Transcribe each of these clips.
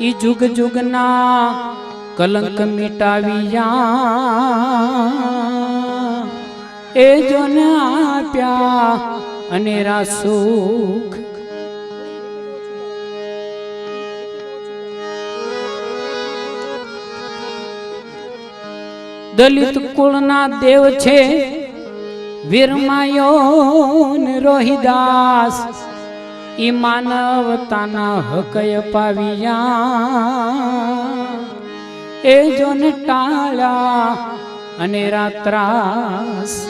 ઈ જુગ જુગના કલંક મિટાવ્યા. એ જોને આપ્યા અનેરા સુખ. દલિત કુળના દેવ છે વીરમાયો ને રોહિદાસ. ઈ માનવતાના હકય પાવિયા. એ જોને ટાળ્યા અને રાત્રાસ.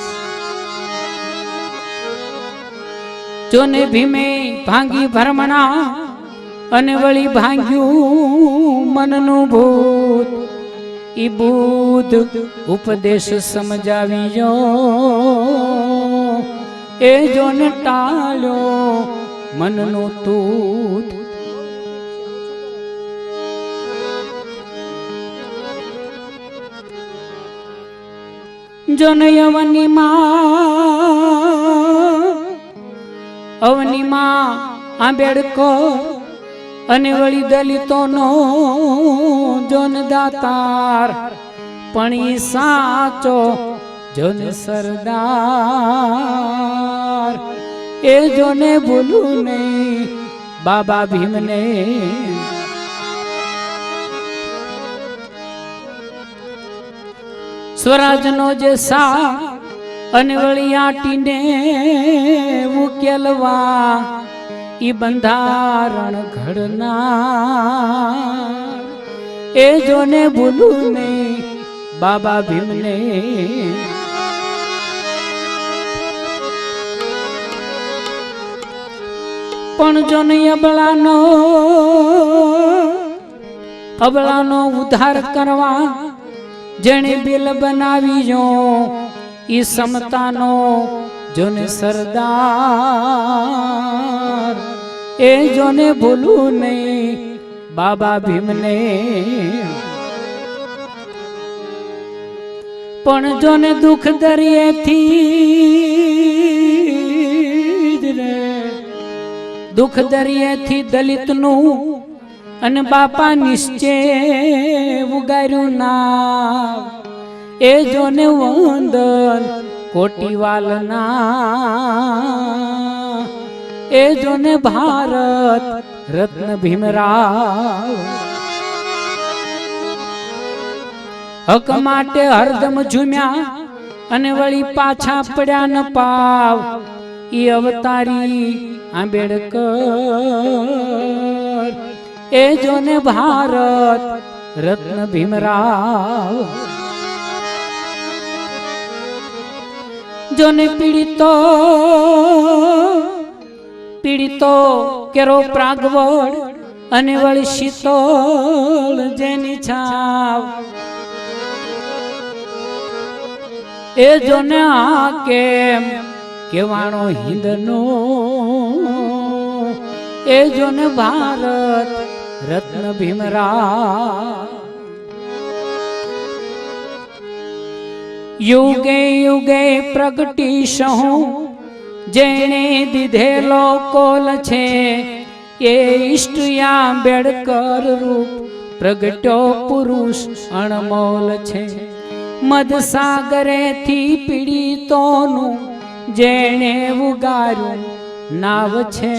જોને ભીમે ભાંગી ભરમણા અને વળી ભાંગ્યું મનનું ભૂત. ઈ બુદ્ધ ઉપદેશ સમજાવ્યો. એ જોને ટાળ્યો મનનું તૂત. જોને અવનીમાં અવનીમાં આંબેડકર અને વળી દલિતોનો જન દાતાર પણ ઈ સાચો જન સરદાર એ જોને ભૂલું નહીં. બાબા ભીમને સ્વરાજનો જે સા અને વળી આટીને ઉકેલવા ઈ બંધારણ ઘડના એ જોને ભૂલું નહીં. બાબા ભીમને પણ જો નહીં અબળાનો અબળાનો ઉદ્ધાર કરવા જેણે બિલ બનાવી જો એ સમતાનો જોને સરદાર. એ જોને ભૂલું નહીં, બાબા ભીમને. પણ જોને દુઃખ દરિયેથી દુઃખ દરિયેથી દલિતનું અને બાપા નિશ્ચય ઉગાર્યું ના એ જોને વંદન કોટીવાલના, એ જોને ભારત રત્ન ભીમરાવ. હક માટે હરદમ ઝૂમ્યા અને વળી પાછા પડ્યા ન પાવ. ઈ અવતારી આંબેડકર. એ જોને ભારત રત્ન ભીમરાવ. જોને પીડિતો પીડિતો કેરો પ્રાગવડ અને વળી શીતોળ જેની છાવ એ જોને આ કેમ કેવાણો હિંદનો? એ જોને ભારત રત્ન ભીમરા યુગે યુગે પ્રગટી સહું, જેણે દીધેલો કોલ છે, એ ઈષ્ટ આંબેડકર રૂપ પ્રગટ્યો પુરુષ અણમોલ છે. મદસાગરેથી પીડિતોનું જેણે ઉગાર્યું નાવ છે.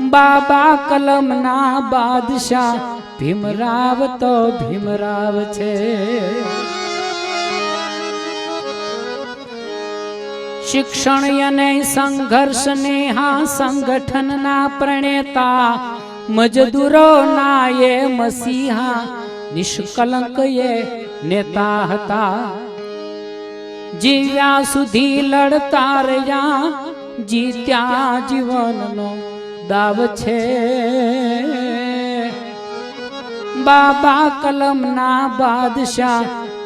બાબા કલમના બાદશાહ ભીમરાવ તો ભીમરાવ છે. શિક્ષણ અને સંઘર્ષ નેહા સંગઠનના પ્રણેતા મજદૂરો ના એ મસીહા નિષ્કલંક એ નેતા હતા. જીવ્યા સુધી લડતા રહ્યા, જીત્યા જીવનનો દાવ છે. બાબા કલમના બાદશાહ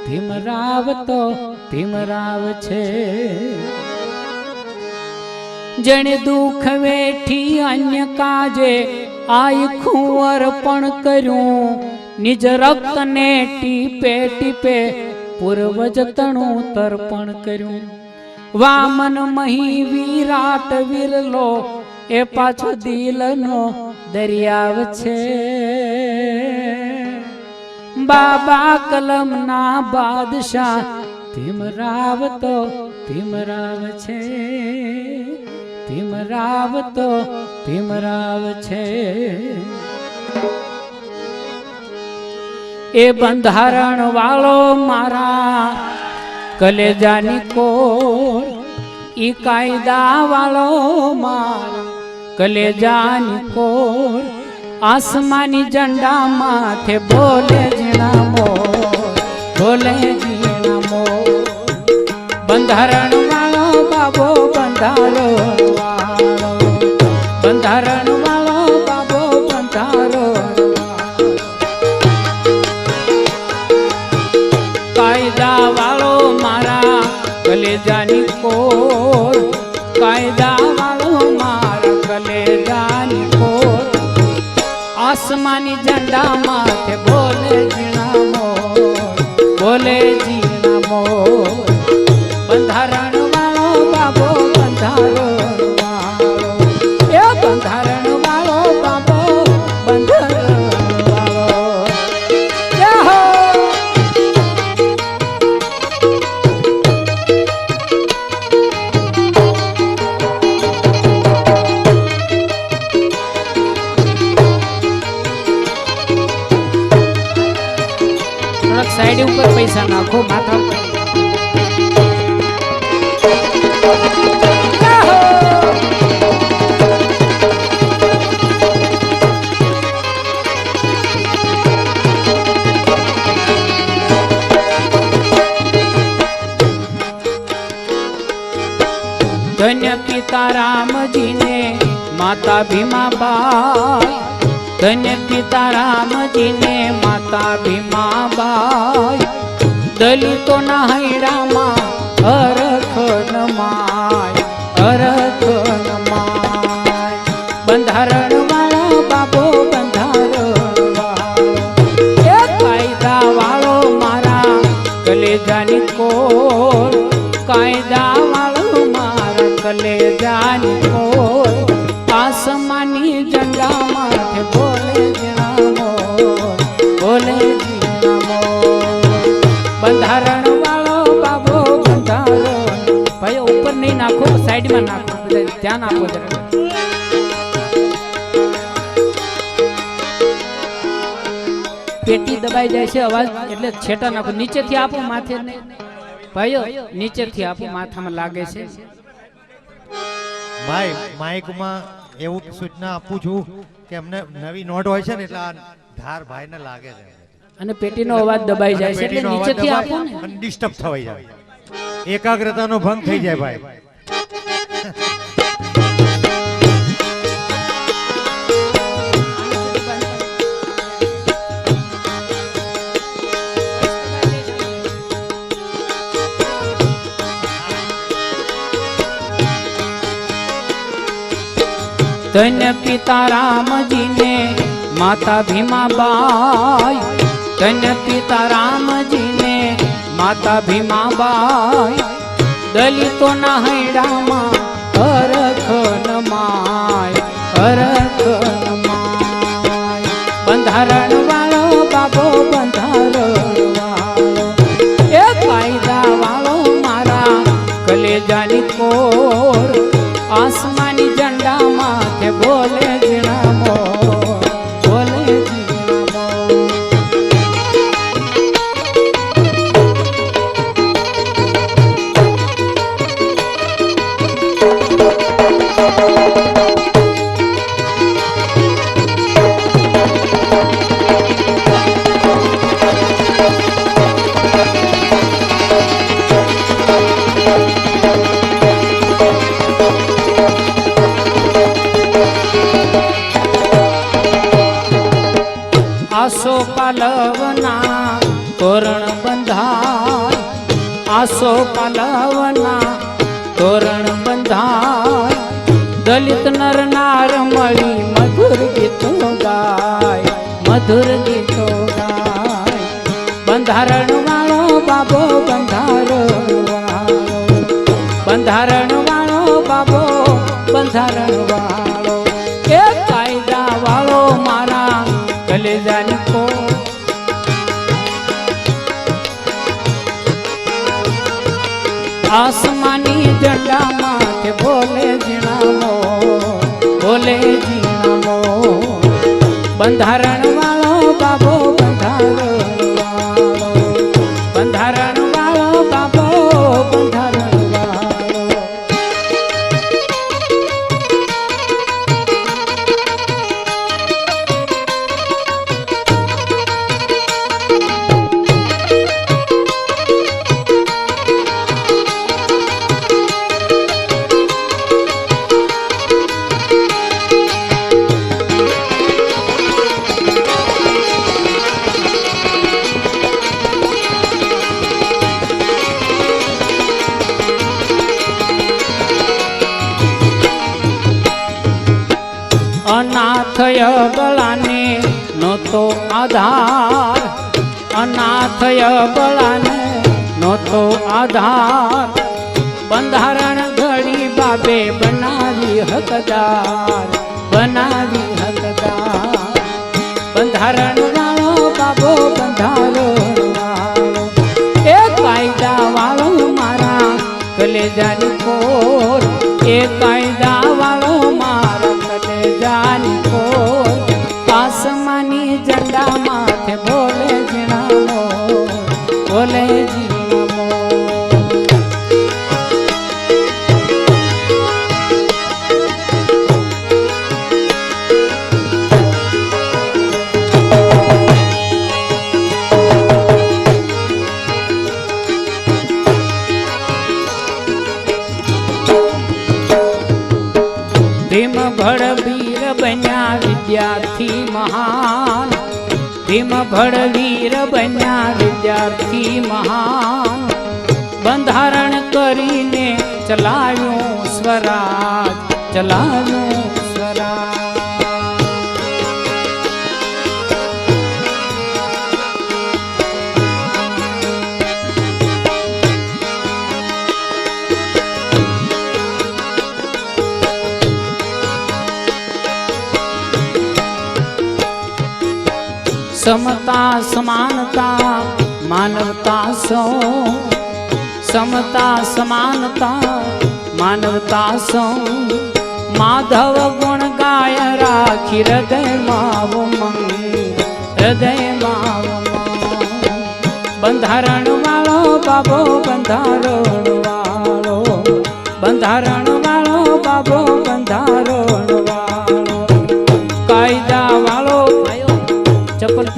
ભીમરાવ તો ભીમરાવ છે. જેણે દુઃખ વેઠી અન્ય કાજે આખું અર્પણ કર્યું, નિજ રક્તને ટીપે ટીપે પૂર્વજ તણું તર્પણ કર્યું. વામન મહી વિરાટ વિરલો, એ પાછો દિલનો દરિયાવ છે. બાબા કલમના બાદશાહ ભીમરાવ તો ભીમરાવ છે. ભીમરાવ તો ભીમરાવ છે. એ બંધારણ વાળો મારા કલેજાની કોર, ઈ કાયદા વાળો મારા કલેજાની કોર, આસમાની ઝંડા માથે બોલે જીણા મોર, બોલે જીણા મોર. બંધારણ વાળો બાબો બંધારો કાયદા વાળો મારા કલેજાની કોર. કાયદા વાળો મારા કલેજાની કોર. આસમાની ઝંડા માથે બોલે જીણા મોર. બોલે જીણા માતા ભીમાબાઈ ધન્ય પિતા રામજીને માતા ભીમાબાઈ દલિતોના હૈડામાં હરખ નમાય હરખ ધ્યાન આપો જરા પેટી દબાઈ જાય છે અવાજ એટલે છેટા નાખો. નીચેથી આપો માથે. ભાઈઓ નીચેથી આપો માથામાં લાગે છે. ભાઈ માઇકમાં એવું સૂચના આપું છું કે અમને નવી નોટ હોય છે ને એટલે આ ધાર ભાઈને લાગે છે. અને પેટીનો અવાજ દબાઈ જાય છે એટલે નીચેથી આપો ને. ડિસ્ટર્બ થવાઈ જાય. એકાગ્રતાનો ભંગ થઈ જાય ભાઈ. ધન્ય પિતા રામજીને માતા ભીમાબાઈ. ધન્ય પિતા રામજીને માતા ભીમાબાઈ. દલિતોના હૈડામાં હરખ નમાય હરખ નમાય બંધારણ વાળો બાબો બંધારણ વાળો એ કાયદા વાળો મારા કલેજાની કોર, આસમાની આસો પાલવના તોરણ બંધાય. આસો પાલવના તોરણ દલિત નર નાર મળી મધુર ગીતો ગાય, મધુર ગીતો ગાય. બંધારણ વાળો બાબો બંધારણ બંધારણ વાળો બાબો બંધારણ વાળો એ કાયદા વાળો મારા કલેજાની કો આસમાની જીણામો બંધારણ અનાથય બળાને નહોતો આધાર. અનાથ બળાને નહોતો આધાર. બંધારણ ઘડી બાબે બનાવી હકદાર બનાવી હકદાર. બંધારણ વાળો બાબો બંધારો એ કાયદા વાળો મારા કલેજાની કોર, એ કાયદા ભીમ ભડ વીર બન્યા વિદ્યાર્થી મહાન. બંધારણ કરીને ચલાવ્યું સ્વરાજ ચલાવ્યું સમતા સમાનતા, માનવતા સૌ. સમતા સમાનતા, માનવતા સૌ. માધવ ગુણ ગાય રાખી હૃદયમાં હૃદયમાં બંધારણ વાળો બાબો બંધારણ વાળો બંધારણ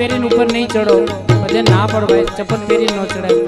પહેરીને ઉપર નહીં ચડો બધે ના પડો ભાઈ ચપ્પલ પહેરીને ન ચડાય